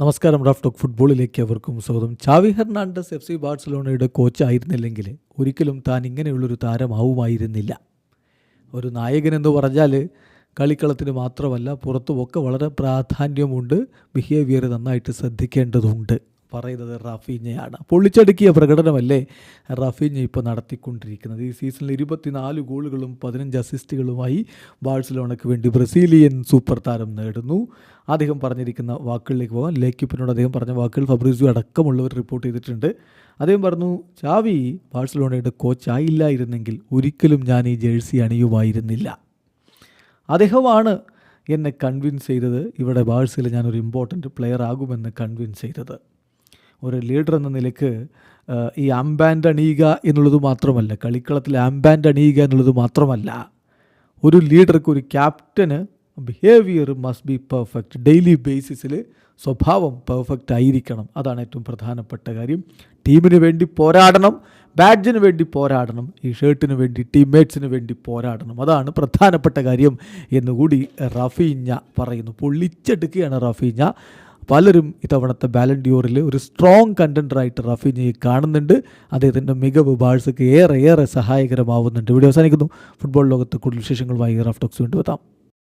നമസ്കാരം rough talk ഫുട്ബോളിലേക്ക് അവർക്കും സ്വാഗതം. ചാവി ഹെർണാണ്ടസ് എഫ് സി ബാഴ്സലോണയുടെ കോച്ച് ആയിരുന്നില്ലെങ്കിൽ ഒരിക്കലും താൻ ഇങ്ങനെയുള്ളൊരു താരമാവുമായിരുന്നില്ല. ഒരു നായകൻ എന്ന് പറഞ്ഞാൽ കളിക്കളത്തിന് മാത്രമല്ല പുറത്തുമൊക്കെ വളരെ പ്രാധാന്യമുണ്ട്. ബിഹേവിയർ നന്നായിട്ട് ശ്രദ്ധിക്കേണ്ടതുണ്ട്. പറയുന്നത് റാഫീഞ്ഞയാണ്. പൊളിച്ചടുക്കിയ പ്രകടനമല്ലേ റാഫീഞ്ഞ ഇപ്പോൾ നടത്തിക്കൊണ്ടിരിക്കുന്നത്. ഈ സീസണിൽ ഇരുപത്തിനാല് ഗോളുകളും പതിനഞ്ച് അസിസ്റ്റുകളുമായി ബാഴ്സലോണയ്ക്ക് വേണ്ടി ബ്രസീലിയൻ സൂപ്പർ താരം നേടുന്നു. അദ്ദേഹം പറഞ്ഞിരിക്കുന്ന വാക്കുകളിലേക്ക് പോകാം. ലേക്കിപ്പിനോട് അദ്ദേഹം പറഞ്ഞ വാക്കുകൾ ഫബ്രീസിയോ അടക്കമുള്ളവർ റിപ്പോർട്ട് ചെയ്തിട്ടുണ്ട്. അദ്ദേഹം പറഞ്ഞു ചാവി ബാഴ്സലോണയുടെ കോച്ചായില്ലായിരുന്നെങ്കിൽ ഒരിക്കലും ഞാൻ ഈ ജേഴ്സി അണിയുമായിരുന്നില്ല. അദ്ദേഹമാണ് എന്നെ കൺവിൻസ് ചെയ്തത്. ഇവിടെ ബാഴ്സയിൽ ഞാനൊരു ഇമ്പോർട്ടന്റ് പ്ലെയർ ആകുമെന്ന് കൺവിൻസ് ചെയ്തത്. ഒരു ലീഡർ എന്ന നിലയ്ക്ക് ഈ ആംബാൻഡ് അണിയുക എന്നുള്ളത് മാത്രമല്ല കളിക്കളത്തിൽ ആംബാൻഡ് അണിയുക എന്നുള്ളത് മാത്രമല്ല ഒരു ലീഡർക്ക് ഒരു captain behaviour must be perfect daily ബേസിസിൽ സ്വഭാവം പെർഫെക്റ്റ് ആയിരിക്കണം. അതാണ് ഏറ്റവും പ്രധാനപ്പെട്ട കാര്യം. ടീമിന് വേണ്ടി പോരാടണം ബാഡ്ജിന് വേണ്ടി പോരാടണം ഈ ഷർട്ടിന് വേണ്ടി ടീംമേറ്റ്സിന് വേണ്ടി പോരാടണം. അതാണ് പ്രധാനപ്പെട്ട കാര്യം എന്നുകൂടി റഫീഞ്ഞ പറയുന്നു. പൊള്ളിച്ചെടുക്കുകയാണ് റഫീഞ്ഞ. പലരും ഇത്തവണത്തെ ബാലൻഡിയോറിൽ ഒരു സ്ട്രോങ് കണ്ടന്ററായിട്ട് റഫീനിയെ കാണുന്നുണ്ട്. അദ്ദേഹത്തിന്റെ മികവ് ബാഴ്സയ്ക്ക് ഏറെ ഏറെ സഹായകരമാവുന്നുണ്ട്. ഇവിടെ അവസാനിക്കുന്നു. ഫുട്ബോൾ ലോകത്ത് കൂടുതൽ വിശേഷങ്ങളുമായി റഫ് ടോക്സ് വീണ്ടും എത്താം.